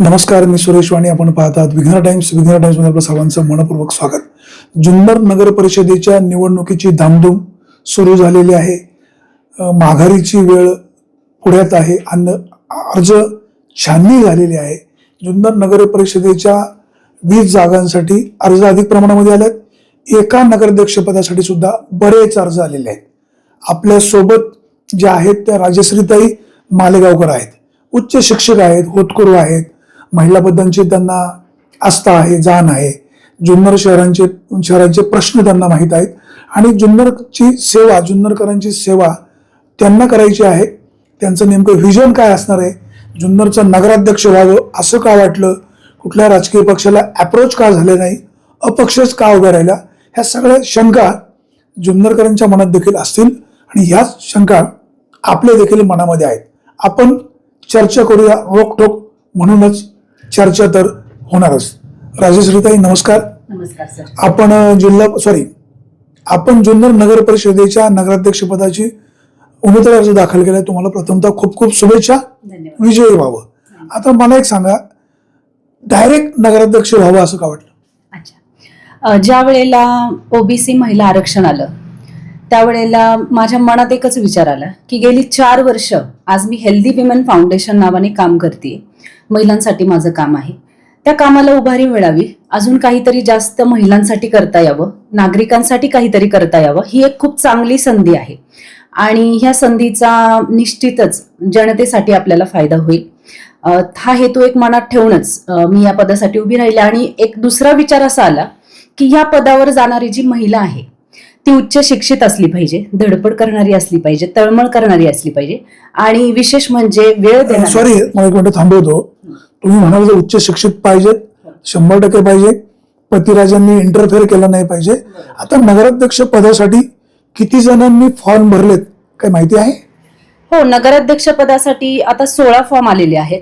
नमस्कार मी सुरेश वाणी. आपण पाहतात विघ्न टाइम्स. विघ्न टाइम्समध्ये आपलं सर्वांचं मनपूर्वक स्वागत. जुन्नर नगर परिषदेच्या निवडणुकीची धामधूम सुरू झालेली आहे. माघारीची वेळ पुढ्यात आहे. आणि अर्ज छाननी झालेली आहे. जुन्नर नगर परिषदेच्या वीस जागांसाठी अर्ज अधिक प्रमाणामध्ये आलेत एका नगराध्यक्षपदासाठी सुद्धा बरेच अर्ज आलेले आहेत. आपल्यासोबत जे आहेत त्या राजश्रीताई मालेगावकर आहेत. उच्च शिक्षक आहेत होतकरू आहेत महिलाबद्दलची त्यांना आस्था आहे जाण आहे. जुन्नर शहरांचे शहरांचे प्रश्न त्यांना माहीत आहेत. आणि जुन्नरची सेवा जुन्नरकरांची सेवा त्यांना करायची आहे. त्यांचं नेमकं व्हिजन काय असणार आहे? जुन्नरचं नगराध्यक्ष व्हावं असं का वाटलं? कुठल्या राजकीय पक्षाला अप्रोच का झाले नाही? अपक्षच का उभ्या राहिला ह्या सगळ्या शंका जुन्नरकरांच्या मनात देखील असतील. आणि ह्याच शंका आपल्या देखील मनामध्ये आहेत. आपण चर्चा करूया रोकटोक म्हणूनच चर्चा तर होणारच. राजेश्रीताई नमस्कार. नमस्कार सर. आपण जिल्हा सॉरी आपण जुन्नर नगर परिषदेच्या नगराध्यक्षपदाची उमेदवारी अर्ज दाखल केलाय तुम्हाला प्रथमतः खूप खूप शुभेच्छा. विजयी व्हावं. आता मला एक सांगा डायरेक्ट नगराध्यक्ष व्हावं असं का वाटलं? अच्छा. ज्या वेळेला ओबीसी महिला आरक्षण आलं त्यावेळेला माझ्या मनात एकच विचार आला की गेली चार वर्ष आज मी हेल्दी विमेन फाउंडेशन नावाने काम करते महिलांसाठी माझं काम आहे. त्या कामाला उभारी मिळावी. अजून काहीतरी जास्त महिलांसाठी करता यावं. नागरिकांसाठी काहीतरी करता यावं. ही एक खूप चांगली संधी आहे. आणि ह्या संधीचा निश्चितच जनतेसाठी आपल्याला फायदा होईल. हा हेतू एक मनात ठेवूनच मी या पदासाठी उभी राहिले. आणि एक दुसरा विचार असा आला की ह्या पदावर जाणारी जी महिला आहे ती उच्च शिक्षित असली पाहिजे धडपड करणारी असली पाहिजे तळमळ करणारी असली पाहिजे. आणि विशेष म्हणजे वेळ देणारी सॉरी मला एक मिनिट थांबवतो. तुम्ही म्हणाल उच्च शिक्षित पाहिजेत शंभर टक्के पाहिजे. पतिराजांनी इंटरफेअर केलं नाही पाहिजे. आता नगराध्यक्ष पदासाठी किती जणांनी फॉर्म भरलेत काय माहिती आहे? हो नगराध्यक्ष पदासाठी आता सोळा फॉर्म आलेले आहेत.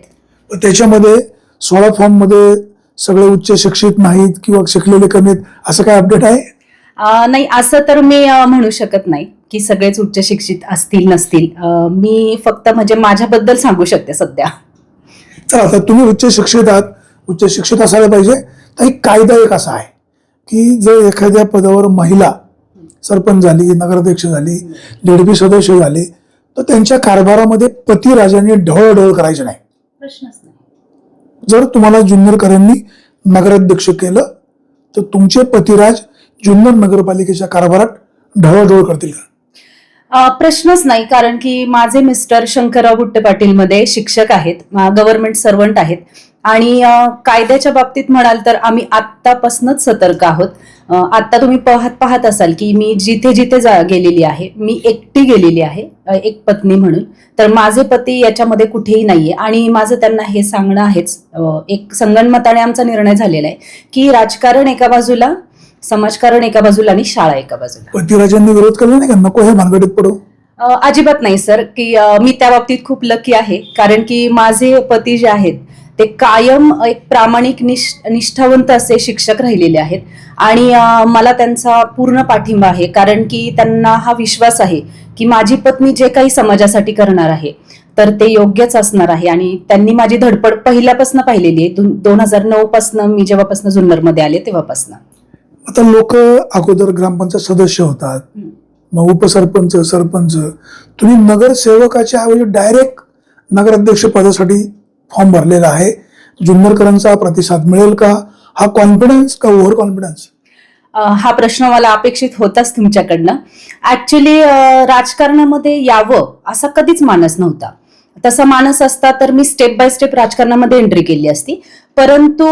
त्याच्यामध्ये सोळा फॉर्ममध्ये सगळे उच्च शिक्षित नाहीत किंवा शिकलेले कमी आहेत असं काय अपडेट आहे? नाही असं तर मी म्हणू शकत नाही की सगळेच उच्च शिक्षित असतील नसतील. मी फक्त म्हणजे माझ्याबद्दल सांगू शकते सध्या. चला आता तुम्ही उच्च शिक्षित आहात. उच्च शिक्षित असायला पाहिजे. तर एक कायदा एक असा आहे की जर एखाद्या पदावर महिला सरपंच झाली नगराध्यक्ष झाली लेडबी सदस्य झाले तर त्यांच्या कारभारामध्ये पतिराजांनी ढवळढवळ करायचे नाही. प्रश्नच नाही. जर तुम्हाला जुन्नरकरांनी नगराध्यक्ष केलं तर तुमचे पतिराज जुन्नर नगरपालिकेच्या कारभारात ढवळढवळ करतील का? प्रश्नच नाही कारण की माझे मिस्टर शंकरराव बुट्टे पाटील मध्ये शिक्षक आहेत गव्हर्नमेंट सर्वंट आहेत. आणि कायद्याच्या बाबतीत म्हणाल तर आम्ही आत्तापासूनच सतर्क आहोत. आत्ता तुम्ही पाहत पाहत असाल की मी जिथे जिथे जा गेलेली आहे मी एकटी गेलेली आहे एक पत्नी म्हणून. तर माझे पती याच्यामध्ये कुठेही नाहीये. आणि माझं त्यांना हे सांगणं आहेच एक संगणमताने आमचा निर्णय झालेला आहे की राजकारण एका बाजूला समाजकारण एका बाजूला आणि शाळा एका बाजूला. पतिराजांनी विरोध केला नाही का? नको हे भानगडीत पडू. अजिबात नाही सर की मी त्या बाबतीत खूप लकी आहे कारण की माझे पती जे आहेत ते कायम एक प्रामाणिक निष् निष्ठावंत असे शिक्षक राहिलेले आहेत. आणि मला त्यांचा पूर्ण पाठिंबा आहे कारण की त्यांना हा विश्वास आहे की माझी पत्नी जे काही समाजासाठी करणार आहे तर ते योग्यच असणार आहे. आणि त्यांनी माझी धडपड पहिल्यापासून पाहिलेली आहे. दोन हजार नऊ पासनं मी जेव्हापासून जुन्नरमध्ये आले तेव्हापासून. आता लोक अगोदर ग्रामपंचायत सदस्य होतात. मग उपसरपंच सरपंच तुम्ही नगरसेवकाच्या ऐवजी डायरेक्ट नगराध्यक्ष पदासाठी फॉर्म भरलेला आहे. जुन्नरकरांचा प्रतिसाद मिळेल का? हा कॉन्फिडन्स का ओव्हर कॉन्फिडन्स हा प्रश्न मला अपेक्षित होताच तुमच्याकडनं. ऍक्च्युली राजकारणामध्ये यावं असा कधीच मानस नव्हता. तसा मानस असता तर मी स्टेप बाय स्टेप राजकारणामध्ये एंट्री केली असती. परंतु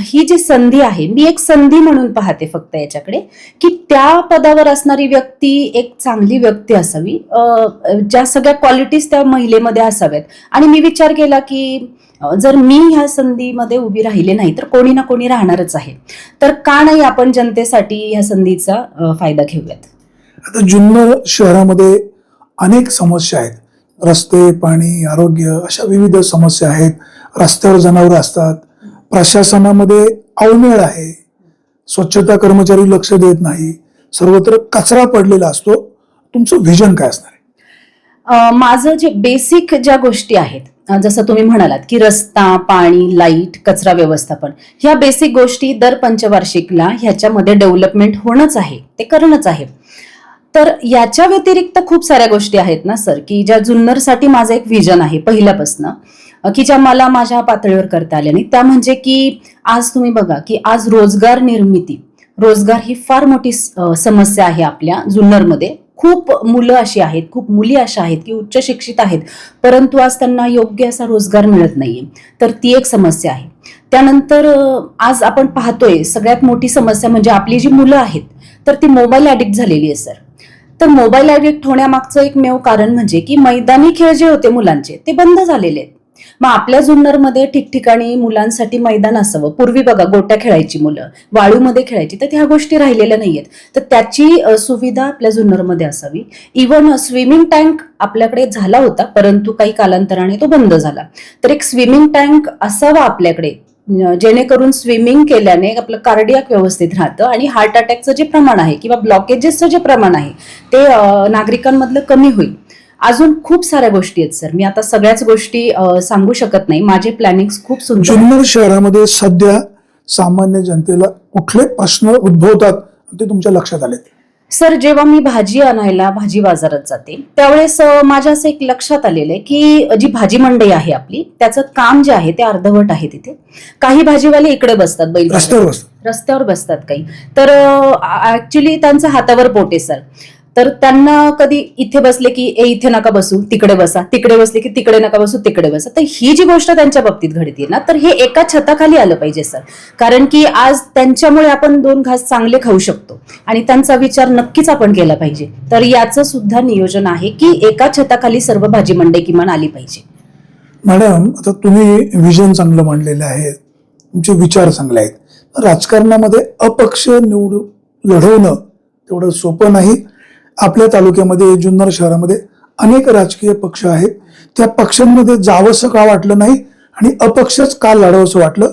ही जी संधी आहे मी एक संधी म्हणून पाहते फक्त याच्याकडे की त्या पदावर असणारी व्यक्ती एक चांगली व्यक्ती असावी. ज्या सगळ्या क्वालिटीज त्या महिलेमध्ये असाव्यात. आणि मी विचार केला की जर मी ह्या संधीमध्ये उभी राहिले नाही तर कोणी ना कोणी राहणारच आहे. तर का नाही आपण जनतेसाठी ह्या संधीचा फायदा घेऊयात? आता जुन्नर शहरामध्ये अनेक समस्या आहेत. रस्ते पाणी आरोग्य अशा विविध समस्या आहेत. रस्त्यावर जनावरं असतात. प्रशासनामध्ये अवमेळ आहे. स्वच्छता कर्मचारी लक्ष देत नाही. सर्वत्र कचरा पडलेला असतो. तुमचं व्हिजन काय असणार आहे? माझं जे बेसिक ज्या गोष्टी आहेत जसं तुम्ही म्हणालात की रस्ता पाणी लाइट कचरा व्यवस्थापन ह्या बेसिक गोष्टी दर पंचवार्षिकला ह्याच्यामध्ये डेव्हलपमेंट होणंच आहे. ते करणंच आहे. तर याच्या व्यतिरिक्त खूप साऱ्या गोष्टी आहेत ना सर की ज्या जुन्नरसाठी माझं एक व्हिजन आहे पहिल्यापासनं की ज्या मला माझ्या पातळीवर करता आल्या नाही त्या म्हणजे की आज तुम्ही बघा की आज रोजगार निर्मिती रोजगार ही फार मोठी समस्या आहे आपल्या जुन्नरमध्ये. खूप मुलं अशी आहेत खूप मुली अशा आहेत की उच्च शिक्षित आहेत परंतु आज त्यांना योग्य असा रोजगार मिळत नाहीये. तर ती एक समस्या आहे. त्यानंतर आज आपण पाहतोय सगळ्यात मोठी समस्या म्हणजे आपली जी मुलं आहेत तर ती मोबाईल ॲडिक्ट झालेली आहे सर. तर मोबाईल ॲडिक्ट होण्यामागचं एकमेव कारण म्हणजे की मैदानी खेळ जे होते मुलांचे ते बंद झालेले आहेत. मग आपल्या जुन्नरमध्ये ठिकठिकाणी मुलांसाठी मैदान असावं. पूर्वी बघा गोट्या खेळायची मुलं वाळूमध्ये खेळायची तर ह्या गोष्टी राहिलेल्या नाहीयेत. तर त्याची सुविधा आपल्या जुन्नरमध्ये असावी. इवन स्विमिंग टँक आपल्याकडे झाला होता परंतु काही कालांतराने तो बंद झाला. तर एक स्विमिंग टँक असावा आपल्याकडे. जेणेकरून स्विमिंग केल्याने आपलं कार्डियाक व्यवस्थित राहतं आणि हार्ट अटॅकचं जे प्रमाण आहे किंवा ब्लॉकेजेसचं जे प्रमाण आहे ते नागरिकांमधलं कमी होईल. अजून खूप साऱ्या गोष्टी आहेत सर. मी आता सगळ्याच गोष्टी सांगू शकत नाही. माझे प्लॅनिंग खूप सुंदर जुन्नर शहरामध्ये सध्या सामान्य जनतेला कुठले प्रश्न उद्भवतात ते तुमच्या लक्षात आलेत. सर जेव्हा मी भाजी आणायला भाजी बाजारात जाते त्यावेळेस माझ्या असं एक लक्षात आलेलं आहे की जी भाजी मंडई आहे आपली त्याचं काम जे आहे ते अर्धवट आहे तिथे. काही भाजीवाले इकडे बसतात बैल रस्त्यावर बसतात. रस्त्यावर बसतात काही. तर ऍक्च्युली त्यांचं हातावर पोट सर. तर त्यांना कधी इथे बसले की ए इथे नका बसू तिकडे बसा तिकडे बसले की तिकडे नका बसू तिकडे बसा. तर ही जी गोष्ट त्यांच्या बाबतीत घडते ना तर हे एका छताखाली आलं पाहिजे सर. कारण की आज त्यांच्यामुळे आपण दोन घास चांगले खाऊ शकतो आणि त्यांचा विचार नक्कीच आपण केला पाहिजे. तर याचं सुद्धा नियोजन आहे की एका छताखाली सर्व भाजी मंडई किमान आली पाहिजे. मॅडम आता तुम्ही विजन चांगलं मांडलेलं आहे तुमचे विचार चांगले आहेत. राजकारणामध्ये अपक्ष निवड लढवणं तेवढं सोपं नाही. आपल्या तालुक्यामध्ये जुन्नर शहरामध्ये अनेक राजकीय पक्ष आहेत. त्या पक्षांमध्ये जावंसं का वाटलं नाही आणि अपक्षच का लढावंसं वाटलं?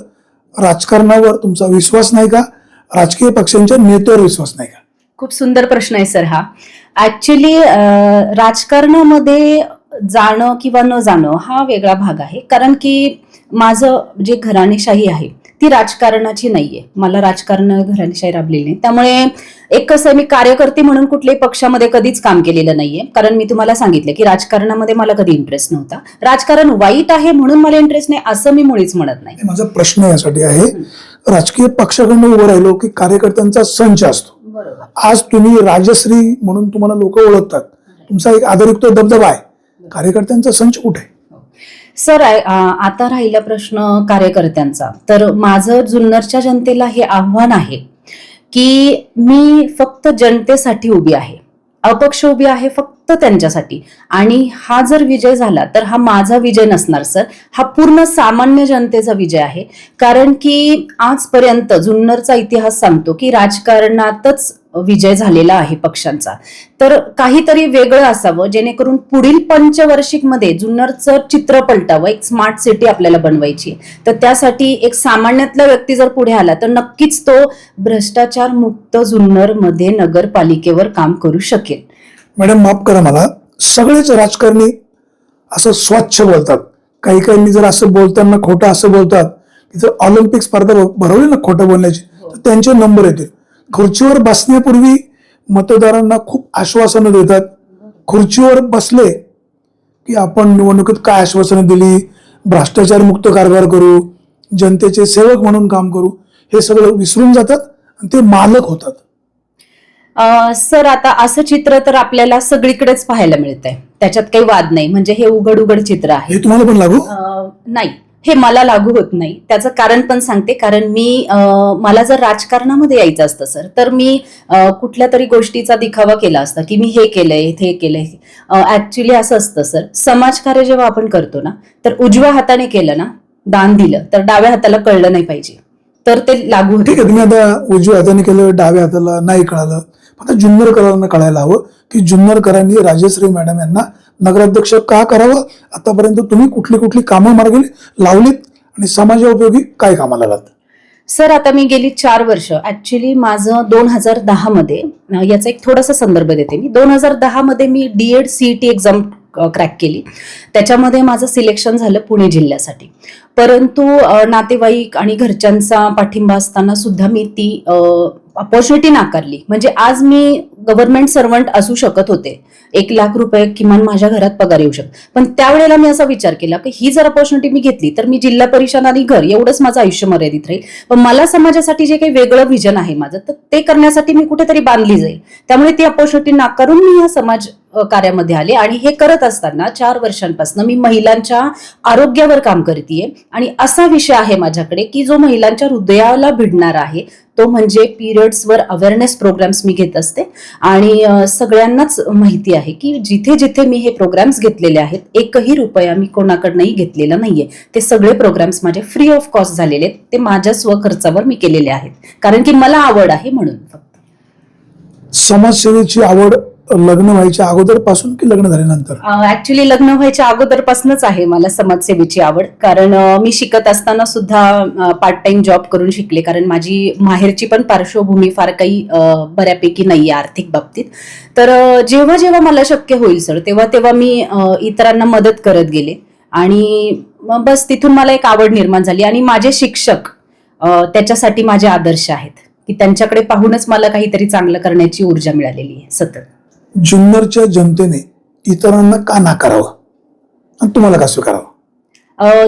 राजकारणावर तुमचा विश्वास नाही का? राजकीय पक्षांच्या नेत्यावर विश्वास नाही का? खूप सुंदर प्रश्न आहे सर हा. ऍक्च्युली राजकारणामध्ये जाणं किंवा न जाणं हा वेगळा भाग आहे. कारण की माझं जे घराणेशाही आहे ती राजकारणाची नाहीये. मला राजकारण घराणेशाही राबलेली नाही. त्यामुळे एक कसं आहे, मी कार्यकर्ते म्हणून कुठल्याही पक्षामध्ये कधीच काम केलेलं नाहीये. कारण मी तुम्हाला सांगितलं की राजकारणामध्ये मला कधी इंटरेस्ट नव्हता. राजकारण वाईट आहे म्हणून मला इंटरेस्ट नाही असं मी मुळीच म्हणत नाही. माझा प्रश्न यासाठी आहे राजकीय पक्षाकडनं उभं राहिलो की कार्यकर्त्यांचा संच असतो. आज तुम्ही राजश्री म्हणून तुम्हाला लोक ओळखतात. तुमचा एक आदरयुक्त दबदबा आहे. कार्यकर्त्यांचा संच कुठे? सर आता राहिला प्रश्न कार्यकर्त्यांचा. तर माझं जुन्नरच्या जनतेला हे आव्हान आहे की मी फक्त जनतेसाठी उभी आहे. अपक्ष उभी आहे फक्त त्यांच्यासाठी. आणि हा जर विजय झाला तर हा माझा विजय नसणार सर. हा पूर्ण सामान्य जनतेचा विजय आहे. कारण की आजपर्यंत जुन्नरचा इतिहास सांगतो की राजकारणातच विजय झालेला आहे पक्षांचा. तर काहीतरी वेगळं असावं जेणेकरून पुढील पंचवार्षिकमध्ये जुन्नरचं चित्र पलटावं एक स्मार्ट सिटी आपल्याला बनवायची तर त्यासाठी एक सामान्यातला व्यक्ती जर पुढे आला तर नक्कीच तो भ्रष्टाचार मुक्त जुन्नरमध्ये नगरपालिकेवर काम करू शकेल. मॅडम माफ करा मला. सगळेच राजकारणी असं स्वच्छ बोलतात. काही काहींनी जर असं बोलताना खोटं असं बोलतात की जर ऑलिम्पिक स्पर्धा भरवली ना खोटं बोलण्याची तर त्यांचे नंबर येतील. खुर्चीवर बसण्यापूर्वी मतदारांना खूप आश्वासनं देतात. खुर्चीवर बसले की आपण निवडणुकीत काय आश्वासनं दिली? भ्रष्टाचार मुक्त कारभार करू जनतेचे सेवक म्हणून काम करू हे सगळं विसरून जातात आणि ते मालक होतात. सर आता असं चित्र तर आपल्याला सगळीकडेच पाहायला मिळतंय. त्याच्यात काही वाद नाही. म्हणजे हे उघड उघड चित्र आहे. हे तुम्हाला पण लागू? नाही. हे मला लागू होत नाही. त्याचं कारण पण सांगते. कारण मी मला जर राजकारणामध्ये यायचं असतं सर तर मी कुठल्या तरी गोष्टीचा दिखावा केला असता की मी हे केलंय हे केलंय. ऍक्च्युली असं असतं सर. समाजकार्य जेव्हा आपण करतो ना तर उजव्या हाताने केलं ना दान दिलं तर डाव्या हाताला कळलं नाही पाहिजे. तर ते लागू होते ठीक आहे तुम्ही आता उजव्या हाताने केलं डाव्या हाताला नाही कळालं. फक्त जुन्नरकरांना कळायला हवं की जुन्नरकरांनी राजश्री मॅडम यांना नगराध्यक्ष का करावं? आतापर्यंत तुम्ही कुठली कुठली कामं मार्गी लावलीत? आणि समाजोपयोगी काय कामाला लागत सर आता मी गेली चार वर्ष. ऍक्च्युली माझं दोन हजार दहा मध्ये याचा एक थोडासा संदर्भ देते मी. दोन हजार दहा मध्ये मी डीएड सीईटी एक्झाम क्रॅक केली. त्याच्यामध्ये माझं सिलेक्शन झालं पुणे जिल्ह्यासाठी. परंतु नातेवाईक आणि घरच्यांचा पाठिंबा असताना सुद्धा मी ती अपॉर्च्युनिटी नाकारली. म्हणजे आज मी गव्हर्नमेंट सर्वंट असू शकत होते. एक लाख रुपये किमान माझ्या घरात पगार येऊ शकतो. पण त्यावेळेला मी असा विचार केला की ही जर अपॉर्च्युनिटी मी घेतली तर मी जिल्हा परिषद आणि घर एवढंच माझं आयुष्य मर्यादित राहील. पण मला समाजासाठी जे काही वेगळं व्हिजन आहे माझं तर ते करण्यासाठी मी कुठेतरी बांधली जाईल. त्यामुळे ती अपॉर्च्युनिटी नाकारून मी या समाज कार्यामध्ये आले आणि हे करत असताना चार वर्षांपासून मी महिलांच्या आरोग्यावर काम करते आणि असा विषय आहे माझ्याकडे की जो महिलांच्या हृदयाला भिडणार आहे तो म्हणजे पिरियड्सवर अवेअरनेस प्रोग्राम्स मी घेत असते. आणि सगळ्यांनाच माहिती आहे की जिथे जिथे मी हे प्रोग्राम्स घेतलेले आहेत एकही रुपया मी कोणाकडनंही घेतलेला नाहीये. ते सगळे प्रोग्राम्स माझे फ्री ऑफ कॉस्ट झालेले आहेत. ते माझ्या स्वखर्चावर मी केलेले आहेत. कारण की मला आवड आहे म्हणून फक्त. समाजसेवेची आवड लग्न व्हायच्या अगोदरपासून की लग्न झाल्यानंतर? ऍक्च्युली लग्न व्हायच्या अगोदरपासूनच आहे मला समाजसेवेची आवड. कारण अ, मी शिकत असताना सुद्धा पार्ट टाइम जॉब करून शिकले. कारण माझी माहेरची पण पार्श्वभूमी फार काही अ, बऱ्यापैकी नाहीये आर्थिक बाबतीत. तर अ, जेव्हा जेव्हा मला शक्य होईल सर तेव्हा तेव्हा मी अ, इतरांना मदत करत गेले. आणि मग बस तिथून मला एक आवड निर्माण झाली. आणि माझे शिक्षक अ, त्याच्यासाठी माझे आदर्श आहेत. की त्यांच्याकडे पाहूनच मला काहीतरी चांगलं करण्याची ऊर्जा मिळालेली आहे सतत. जुन्नरच्या जनतेने इतरांना का नाकारावं? आणि तुम्हाला का स्वीकारावं?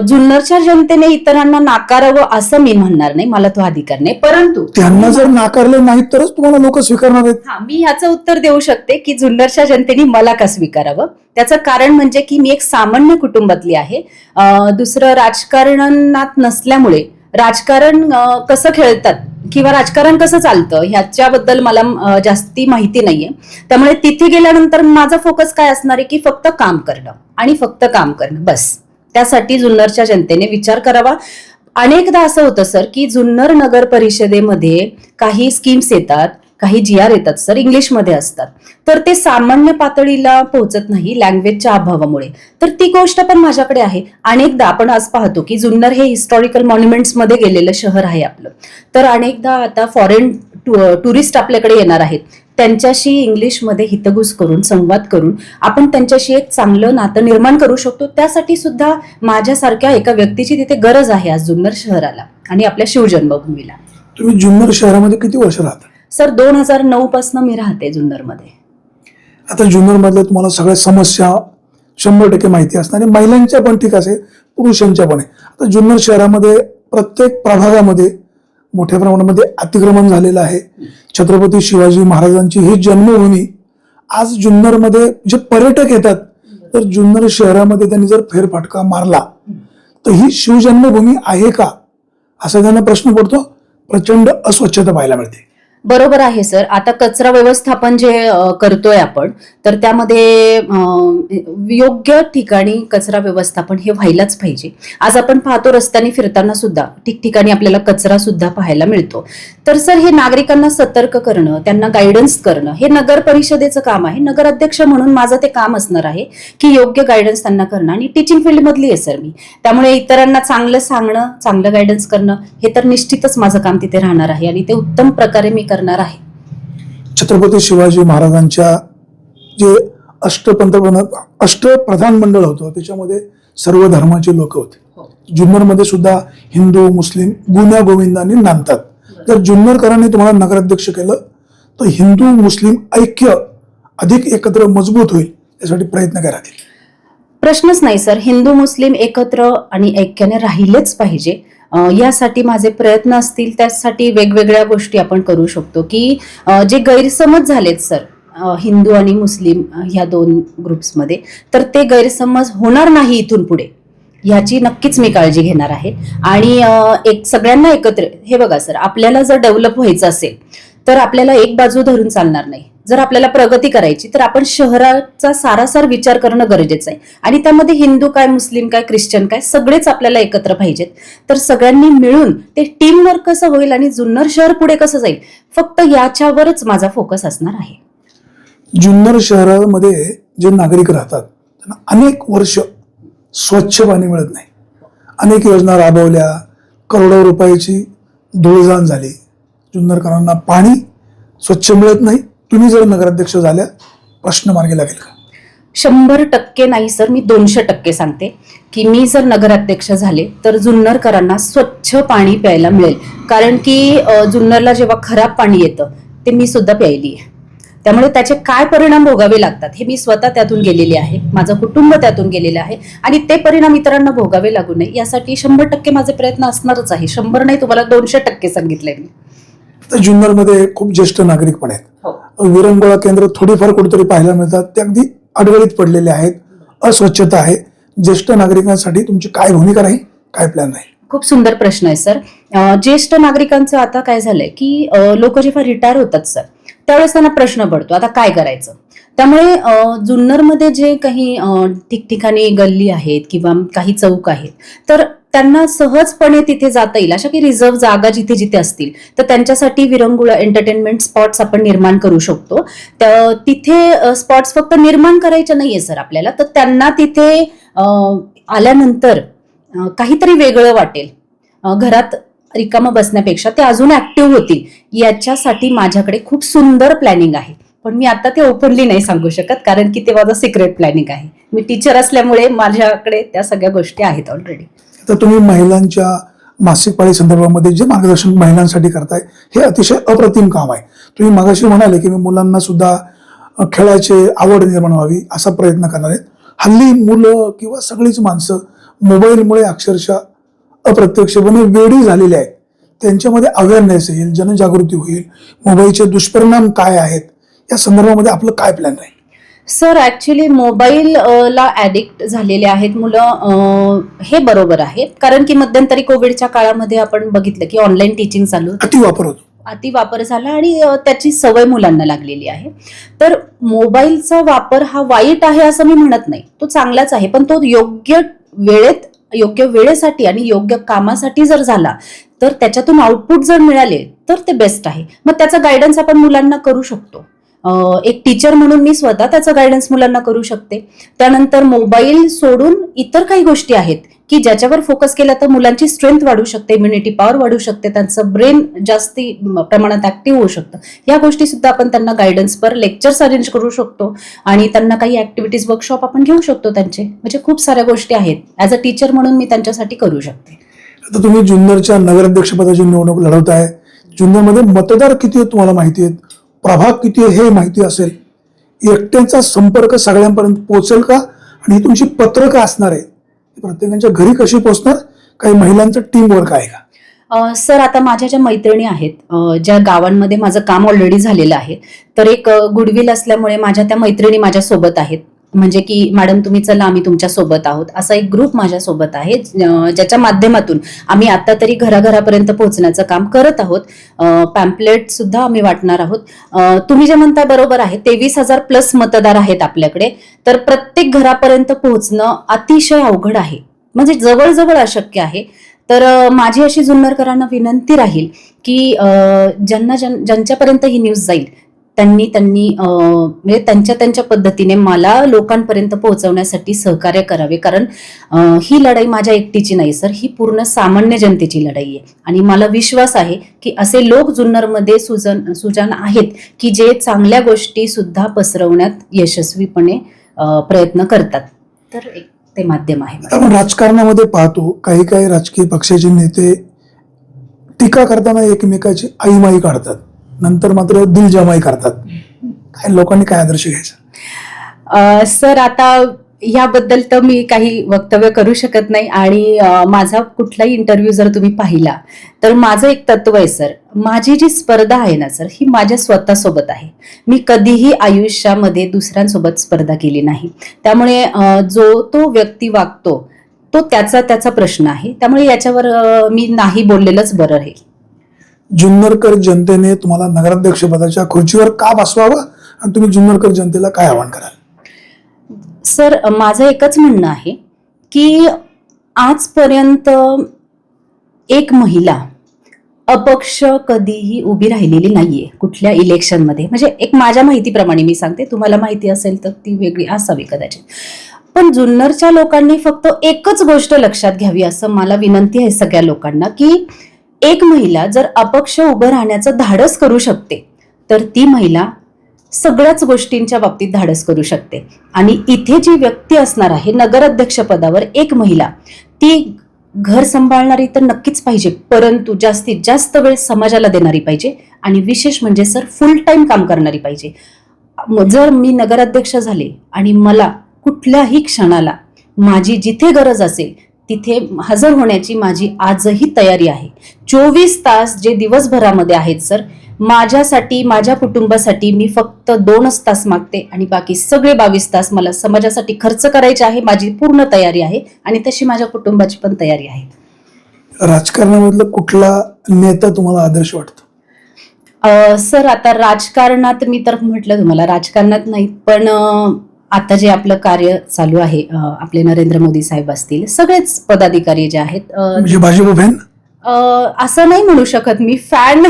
जुन्नरच्या जनतेने इतरांना नाकारावं असं मी म्हणणार नाही. मला तो अधिकार नाही. परंतु त्यांना जर नाकारलं नाही तरच तुम्हाला लोक स्वीकारणार आहेत. हा मी ह्याचं उत्तर देऊ शकते की जुन्नरच्या जनतेने मला का स्वीकारावं? त्याचं कारण म्हणजे की मी एक सामान्य कुटुंबातली आहे. अ, दुसरं राजकारणात नसल्यामुळे राजकारण कसं खेळतात किंवा राजकारण कसं चालतं ह्याच्याबद्दल मला जास्ती माहिती नाहीये. त्यामुळे तिथे गेल्यानंतर माझा फोकस काय असणार आहे की फक्त काम करणं आणि फक्त काम करणं. बस. त्यासाठी जुन्नरच्या जनतेने विचार करावा. अनेकदा असं होतं सर की जुन्नर नगर परिषदेमध्ये काही स्कीम्स येतात. काही जी आर येतात सर इंग्लिशमध्ये असतात. तर ते सामान्य पातळीला पोहोचत नाही लँग्वेजच्या अभावामुळे. तर ती गोष्ट पण माझ्याकडे आहे. अनेकदा आपण आज पाहतो की जुन्नर हे हिस्टॉरिकल मॉन्युमेंट्समध्ये गेलेलं शहर आहे आपलं. तर अनेकदा आता फॉरेन टुरिस्ट आपल्याकडे येणार आहेत. त्यांच्याशी इंग्लिशमध्ये हितगुज करून संवाद करून आपण त्यांच्याशी एक चांगलं नातं निर्माण करू शकतो. त्यासाठी सुद्धा माझ्यासारख्या एका व्यक्तीची तिथे गरज आहे आज जुन्नर शहराला आणि आपल्या शिवजन्मभूमीला. तुम्ही जुन्नर शहरामध्ये किती वर्ष राहता? सर दोन हजार नऊ पासून मी राहते जुन्नरमध्ये. आता जुन्नरमधल्या तुम्हाला सगळ्या समस्या शंभर टक्के माहिती असणार आणि महिलांच्या पण ठीक असे पुरुषांच्या पण आहे. आता जुन्नर शहरामध्ये प्रत्येक प्रभागामध्ये मोठ्या प्रमाणामध्ये अतिक्रमण झालेलं आहे. छत्रपती शिवाजी महाराजांची ही जन्मभूमी आज जुन्नरमध्ये जे पर्यटक येतात तर जुन्नर शहरामध्ये त्यांनी जर फेरफटका मारला तर ही शिवजन्मभूमी आहे का? असा त्यांना प्रश्न पडतो. प्रचंड अस्वच्छता पाहायला मिळते. बरोबर आहे सर. आता कचरा व्यवस्थापन जे करतोय आपण तर त्यामध्ये योग्य ठिकाणी कचरा व्यवस्थापन हे व्हायलाच पाहिजे. आज आपण पाहतो रस्त्याने फिरताना सुद्धा ठिकठिकाणी आपल्याला कचरा सुद्धा पाहायला मिळतो. तर सर हे नागरिकांना सतर्क करणं त्यांना गायडन्स करणं हे नगर परिषदेचं काम आहे. नगर अध्यक्ष म्हणून माझं ते काम असणार आहे की योग्य गायडन्स त्यांना करणं. आणि टीचिंग फील्डमधली आहे सर मी. त्यामुळे इतरांना चांगलं सांगणं चांगलं गायडन्स करणं हे तर निश्चितच माझं काम तिथे राहणार आहे. आणि ते उत्तम प्रकारे मी करणार आहे. छत्रपती शिवाजी महाराजांच्या जे अष्टपंतप्रधान अष्टप्रधान मंडळ होतं त्याच्यामध्ये सर्व धर्माचे लोक होते. जुन्नरमध्ये सुद्धा हिंदू मुस्लिम गुन्ह्या गोविंदांनी नांदतात. जर जुन्नरकरांनी तुम्हाला नगराध्यक्ष केलं तर हिंदू मुस्लिम ऐक्य अधिक एकत्र मजबूत होईल यासाठी प्रयत्न करातील प्रश्नच नाही सर. हिंदू मुस्लिम एकत्र आणि ऐक्याने राहिलेच पाहिजे. यासाठी माझे प्रयत्न असतील त्यासाठी वेगवेगळ्या गोष्टी आपण करू शकतो की जे गैरसमज झालेत सर हिंदू आणि मुस्लिम ह्या दोन ग्रुप्समध्ये तर ते गैरसमज होणार नाही इथून पुढे ह्याची नक्कीच मी काळजी घेणार आहे. आणि एक सगळ्यांना एकत्र हे बघा सर आपल्याला जर डेव्हलप व्हायचं असेल तर आपल्याला एक बाजू धरून चालणार नाही. जर आपल्याला प्रगती करायची तर आपण शहराचा सारासार विचार करणं गरजेचं आहे. आणि त्यामध्ये हिंदू काय मुस्लिम काय ख्रिश्चन काय सगळेच आपल्याला एकत्र पाहिजेत. तर सगळ्यांनी मिळून ते टीम वर्क कसं होईल आणि जुन्नर शहर पुढे कसं जाईल फक्त याच्यावरच माझा फोकस असणार आहे. जुन्नर शहरामध्ये जे नागरिक राहतात त्यांना अनेक वर्ष स्वच्छ पाणी मिळत नाही. अनेक योजना राबवल्या करोडो रुपयाची धुळजाण झाली. जुन्नरकरांना पाणी स्वच्छ मिळत नाही. तुम्ही जर नगराध्यक्ष झाल्या प्रश्न मार्गी लागेल का? शंभर टक्के नाही सर. मी दोनशे टक्के सांगते की मी जर नगराध्यक्ष झाले तर जुन्नरकरांना स्वच्छ पाणी प्यायला मिळेल. कारण की जुन्नरला जेव्हा खराब पाणी येतं ते मी सुद्धा प्यायली आहे. त्यामुळे त्याचे काय परिणाम भोगावे लागतात हे मी स्वतः त्यातून गेलेले आहे. माझं कुटुंब त्यातून गेलेलं आहे. आणि ते परिणाम इतरांना भोगावे लागू नये यासाठी शंभर टक्के माझे प्रयत्न असणारच आहे. शंभर नाही तुम्हाला दोनशे टक्के सांगितले मी. तर जुन्नरमध्ये खूप ज्येष्ठ नागरिक पण आहेत. हो. विरंगुळा केंद्र थोडीफार कुठेतरी पाहायला मिळतात. ते अगदी अडगळीत पडलेले आहेत. अस्वच्छता आहे. ज्येष्ठ नागरिकांसाठी तुमची काय भूमिका राहील? काय प्लॅन राहील? खूप सुंदर प्रश्न आहे सर. ज्येष्ठ नागरिकांचं आता काय झालंय की लोक जेव्हा रिटायर होतात सर त्यावेळेस त्यांना प्रश्न पडतो आता काय करायचं? त्यामुळे जुन्नरमध्ये जे काही ठिकठिकाणी गल्ली आहेत किंवा काही चौक आहेत तर त्यांना सहजपणे तिथे जाता येईल. अशा की रिझर्व्ह जागा जिथे जिथे असतील तर त्यांच्यासाठी विरंगुळा एंटरटेनमेंट स्पॉट्स आपण निर्माण करू शकतो. तर तिथे स्पॉट्स फक्त निर्माण करायचे नाहीये सर आपल्याला तर त्यांना तिथे आल्यानंतर काहीतरी वेगळं वाटेल. घरात रिकामं बसण्यापेक्षा ते अजून ऍक्टिव्ह होतील याच्यासाठी माझ्याकडे खूप सुंदर प्लॅनिंग आहे. पण मी आता ते ओपनली नाही सांगू शकत कारण की ते माझं सिक्रेट प्लॅनिंग आहे. मी टीचर असल्यामुळे माझ्याकडे त्या सगळ्या गोष्टी आहेत ऑलरेडी तर तुम्ही महिलांच्या मासिक पाळी संदर्भामध्ये जे मार्गदर्शन महिलांसाठी करताय हे अतिशय अप्रतिम काम आहे. तुम्ही मगाशी म्हणाले की मी मुलांना सुद्धा अ, खेळायचे आवड निर्माण व्हावी असा प्रयत्न करणार आहेत. हल्ली मुलं किंवा सगळीच माणसं मोबाईलमुळे अक्षरशः अप्रत्यक्षपणे वेडी झालेली आहेत. त्यांच्यामध्ये अवेअरनेस येईल जनजागृती होईल. मोबाईलचे दुष्परिणाम काय आहेत या संदर्भामध्ये आपलं काय प्लॅन राहील सर ऍक्च्युली मोबाईल अ, ला ऍडिक्ट झालेले आहेत मुलं हे बरोबर आहे कारण की मध्यंतरी कोविडच्या काळामध्ये आपण बघितलं की ऑनलाईन टीचिंग चालू अतिवापर होतो. अति वापर झाला आणि त्याची सवय मुलांना लागलेली आहे. तर मोबाईलचा वापर हा वाईट आहे असं मी म्हणत नाही. तो चांगलाच आहे पण तो योग्य वेळेत योग्य वेळेसाठी आणि योग्य कामासाठी जर झाला तर त्याच्यातून आउटपुट जर मिळाले तर ते बेस्ट आहे. मग त्याचा गायडन्स आपण मुलांना करू शकतो. एक टीचर म्हणून मी स्वतः त्याचं गायडन्स मुलांना करू शकते. त्यानंतर मोबाईल सोडून इतर काही गोष्टी आहेत की ज्याच्यावर फोकस केला तर मुलांची स्ट्रेंथ वाढू शकते इम्युनिटी पॉवर वाढू शकते त्यांचं ब्रेन जास्ती प्रमाणात ऍक्टिव्ह होऊ शकतं. या गोष्टी सुद्धा आपण त्यांना गायडन्स पर लेक्चर्स अरेंज करू शकतो आणि त्यांना काही ऍक्टिव्हिटीज वर्कशॉप आपण घेऊ शकतो त्यांचे. म्हणजे खूप साऱ्या गोष्टी आहेत. ऍज अ टीचर म्हणून मी त्यांच्यासाठी करू शकते. आता तुम्ही जुन्नरच्या नगराध्यक्षपदाची निवडणूक लढवत आहे जुन्नरमध्ये मतदार किती आहेत तुम्हाला माहिती आहेत? प्रभाग किती आहे हे माहिती असेल. एकट्यांचा संपर्क सगळ्यांपर्यंत पोहोचेल का? आणि ही तुमची पत्रकं असणार आहे प्रत्येकाच्या घरी कशी पोहोचणार? काही महिलांचं टीम वर्क आहे का? सर आता माझ्या ज्या मैत्रिणी आहेत ज्या गावांमध्ये माझं काम ऑलरेडी झालेलं आहे तर एक गुडविल असल्यामुळे माझ्या त्या मैत्रिणी माझ्यासोबत आहेत. म्हणजे की मॅडम तुम्ही चला आम्ही तुमच्यासोबत आहोत. असा एक ग्रुप माझ्या सोबत आहे ज्याच्या माध्यमातून आम्ही आता तरी घराघरापर्यंत पोहोचण्याचं काम करत आहोत. पॅम्पलेट सुद्धा आम्ही वाटणार आहोत. तुम्ही जे म्हणता बरोबर आहे तेवीस हजार प्लस मतदार आहेत आपल्याकडे. तर प्रत्येक घरापर्यंत पोहोचणं अतिशय अवघड आहे. म्हणजे जवळजवळ अशक्य आहे. तर माझी अशी जुन्नरकरांना विनंती राहील की ज्यांना ज्यांच्यापर्यंत ही न्यूज जाईल त्यांनी त्यांनी म्हणजे त्यांच्या त्यांच्या पद्धतीने मला लोकांपर्यंत पोहोचवण्यासाठी सहकार्य करावे. कारण ही लढाई माझ्या एकटीची नाही सर. ही पूर्ण सामान्य जनतेची लढाई आहे. आणि मला विश्वास आहे की असे लोक जुन्नरमध्ये सुजन सुजान आहेत की जे चांगल्या गोष्टी सुद्धा पसरवण्यात यशस्वीपणे प्रयत्न करतात. तर एक ते माध्यम आहे आपण राजकारणामध्ये पाहतो काही काही राजकीय पक्षाचे नेते टीका करताना एकमेकाची आईमाई काढतात. नंतर मात्र दिलजमाई करतात. काय लोकांनी काय आदर्श घ्यायचा? सर आता याबद्दल तर मी काही वक्तव्य करू शकत नाही आणि माझा कुठलाही इंटरव्ह्यू जर तुम्ही पाहिला तर माझं एक तत्व आहे सर. माझी जी स्पर्धा आहे ना सर ही माझ्या स्वतःसोबत आहे. मी कधीही आयुष्यामध्ये दुसऱ्यांसोबत स्पर्धा केली नाही. त्यामुळे जो तो व्यक्ती वागतो तो त्याचा त्याचा प्रश्न आहे. त्यामुळे याच्यावर मी नाही बोललेलंच बरं राहील. जुन्नरकर जनतेने तुम्हाला नगराध्यक्ष पदाच्या खुर्चीवर का बसवावं? आणि तुम्ही जुन्नरकर जनतेला काय आवाहन कराल? सर माझं एकच म्हणणं आहे की आजपर्यंत एक महिला अपक्ष कधीही उभी राहिलेली नाहीये कुठल्या इलेक्शनमध्ये. म्हणजे एक माझ्या माहितीप्रमाणे मी सांगते तुम्हाला माहिती असेल तर ती वेगळी असावी कदाचित. पण जुन्नरच्या लोकांनी फक्त एकच गोष्ट लक्षात घ्यावी असं मला विनंती आहे सगळ्या लोकांना की एक महिला जर अपक्ष उभं राहण्याचं धाडस करू शकते तर ती महिला सगळ्याच गोष्टींच्या बाबतीत धाडस करू शकते. आणि इथे जी व्यक्ती असणार आहे नगराध्यक्ष पदावर एक महिला ती घर सांभाळणारी तर नक्कीच पाहिजे परंतु जास्तीत जास्त वेळ समाजाला देणारी पाहिजे आणि विशेष म्हणजे सर फुल टाईम काम करणारी पाहिजे. जर मी नगराध्यक्ष झाले आणि मला कुठल्याही क्षणाला माझी जिथे गरज असेल तिथे हजर होण्याची माझी आजही तयारी आहे. चोवीस तास जे दिवसभरामध्ये आहेत सर माझ्यासाठी माझ्या कुटुंबासाठी मी फक्त दोनच तास मागते आणि बाकी सगळे बावीस तास मला समाजासाठी खर्च करायचे आहे माझी पूर्ण तयारी आहे आणि तशी माझ्या कुटुंबाची पण तयारी आहे. राजकारणामधलं कुठला नेता तुम्हाला आदर्श वाटतो? सर आता राजकारणात मी तर म्हटलं तुम्हाला राजकारणात नाही पण आता जे आपलं कार्य चालू आहे आपले नरेंद्र मोदी साहेब असतील सगळेच पदाधिकारी जे आहेत म्हणजे भाजप फॅन अ, असं नाही म्हणू शकत मी. फॅन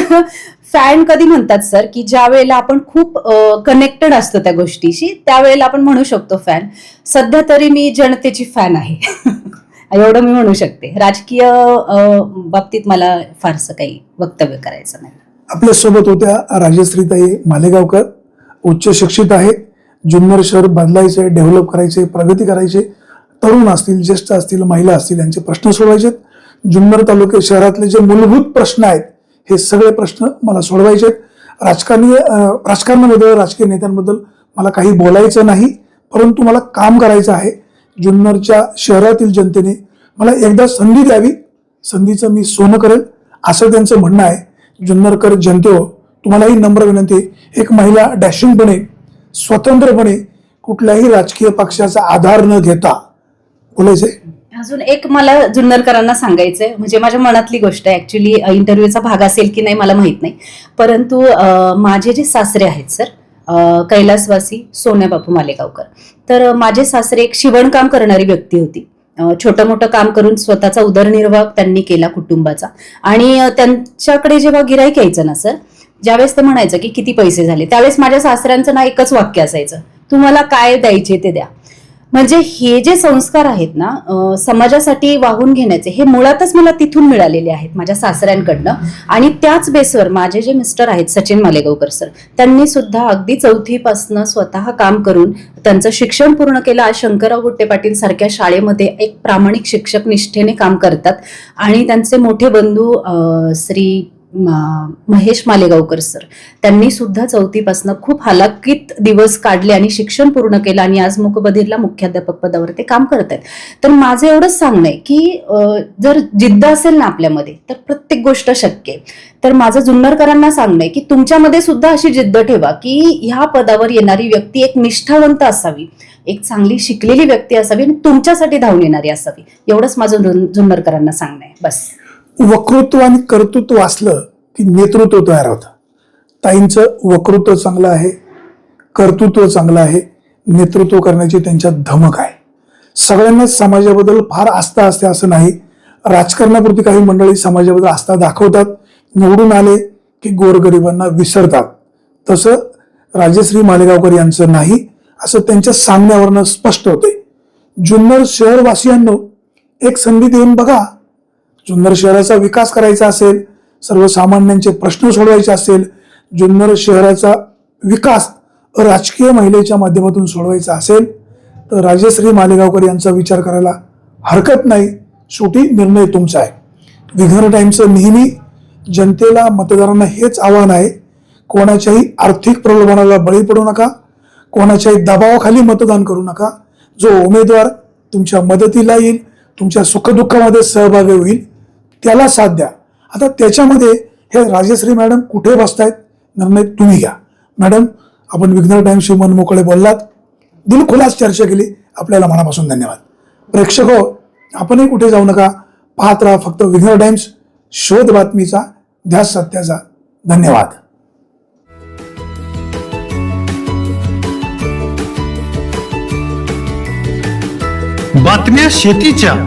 फॅन कधी म्हणतात सर की ज्या वेळेला आपण खूप कनेक्टेड असतो त्या गोष्टीशी त्यावेळेला आपण म्हणू शकतो फॅन. सध्या तरी मी जनतेची फॅन आहे. एवढं मी म्हणू शकते. राजकीय बाबतीत मला फारसं काही वक्तव्य करायचं नाही. आपल्यासोबत होत्या राजश्रीताई मालेगावकर उच्च शिक्षित आहे जुन्नर शहर बदलायचे डेव्हलप करायचे प्रगती करायचे. तरुण असतील ज्येष्ठ असतील महिला असतील यांचे प्रश्न सोडवायचे जुन्नर तालुके शहरातले जे मूलभूत प्रश्न आहेत हे सगळे प्रश्न मला सोडवायचे आहेत राजकारणी राजकारणाबद्दल राजकीय नेत्यांबद्दल मला काही बोलायचं नाही परंतु मला काम करायचं आहे. जुन्नरच्या शहरातील जनतेने मला एकदा संधी द्यावी. संधीचं मी सोनं करेल असं त्यांचं म्हणणं आहे. जुन्नरकर जनतेहो तुम्हालाही नम्र विनंती एक महिला डॅशिंगपणे स्वतंत्रपणे कुठल्याही राजकीय पक्षाचा आधार न घेता. बोलायचंय? अजून एक मला जुन्नरकरांना सांगायचंय. म्हणजे माझ्या मनातली गोष्ट आहे. ऍक्च्युली इंटरव्ह्यूचा भाग असेल की नाही मला माहीत नाही. परंतु माझे जे सासरे आहेत सर कैलासवासी सोन्या बापू मालेगावकर. तर माझे सासरे एक शिवणकाम करणारी व्यक्ती होती. छोटं मोठं काम करून स्वतःचा उदरनिर्वाह त्यांनी केला कुटुंबाचा. आणि त्यांच्याकडे जेव्हा गिराईक यायचं ना सर ज्यावेळेस ते म्हणायचं की किती पैसे झाले त्यावेळेस माझ्या सासऱ्यांचं ना एकच वाक्य असायचं तुम्हाला काय द्यायचे ते द्या. म्हणजे हे जे संस्कार आहेत ना समाजासाठी वाहून घेण्याचे हे मुळातच मला तिथून मिळालेले आहेत माझ्या सासऱ्यांकडनं. आणि त्याच बेसवर माझे जे मिस्टर आहेत सचिन मालेगावकर सर त्यांनी सुद्धा अगदी चौथीपासनं स्वतः काम करून त्यांचं शिक्षण पूर्ण केलं. आज शंकरराव गुट्टे पाटील सारख्या शाळेमध्ये एक प्रामाणिक शिक्षक निष्ठेने काम करतात. आणि त्यांचे मोठे बंधू श्री महेश मालेगावकर सर. त्यांनी सुद्धा चौथीपासनं खूप हालाकीत दिवस काढले आणि शिक्षण पूर्ण केलं आणि आज मुकबधीरला मुख्याध्यापक पदावर ते काम करत आहेत. तर माझं एवढंच सांगणं आहे की जर जिद्द असेल ना आपल्यामध्ये तर प्रत्येक गोष्ट शक्य आहे. तर माझं जुन्नरकरांना सांगणं आहे की तुमच्यामध्ये सुद्धा अशी जिद्द ठेवा की ह्या पदावर येणारी व्यक्ती एक निष्ठावंत असावी एक चांगली शिकलेली व्यक्ती असावी आणि तुमच्यासाठी धावून येणारी असावी. एवढंच माझं जुन्नरकरांना सांगणं आहे. बस. वक्तृत्व आणि कर्तृत्व असलं की नेतृत्व तयार होतं. ताईंचं वक्तृत्व चांगलं आहे कर्तृत्व चांगलं आहे नेतृत्व करण्याची त्यांच्यात धमक आहे. सगळ्यांनाच समाजाबद्दल फार आस्था असते असं नाही. राजकारणापुरती काही मंडळी समाजाबद्दल आस्था दाखवतात निवडून आले की गोरगरिबांना विसरतात. तसं राजश्री मालेगावकर यांचं नाही असं त्यांच्या सांगण्यावरनं स्पष्ट होते जुन्नर शहरवासियांनो एक संधी देऊन बघा. जुन्नर शहराचा विकास करायचा असेल सर्वसामान्यांचे प्रश्न सोडवायचे असेल जुन्नर शहराचा विकास राजकीय महिलेच्या माध्यमातून सोडवायचा असेल तर राजश्री मालेगावकर यांचा विचार करायला हरकत नाही. शेवटी निर्णय तुमचा आहे. विघ्न टाईमचं नेहमी जनतेला मतदारांना हेच आव्हान आहे. कोणाच्याही आर्थिक प्रलोभनाला बळी पडू नका. कोणाच्याही दबावाखाली मतदान करू नका. जो उमेदवार तुमच्या मदतीला येईल तुमच्या सुखदुःखामध्ये सहभागी होईल त्याला साथ द्या. आता त्याच्यामध्ये हे राजश्री मॅडम कुठे बसतायत? निर्णय तुम्ही घ्या. मॅडम आपण विघ्नर टाईमशी मन मोकळे बोललात. दिलखुलास चर्चा केली. आपल्याला मनापासून धन्यवाद. प्रेक्षक हो आपणही कुठे जाऊ नका. पाहत राहा फक्त विघ्नर टाइम्स शोध बातमीचा ध्यास सत्याचा. धन्यवाद. बातम्या शेतीच्या.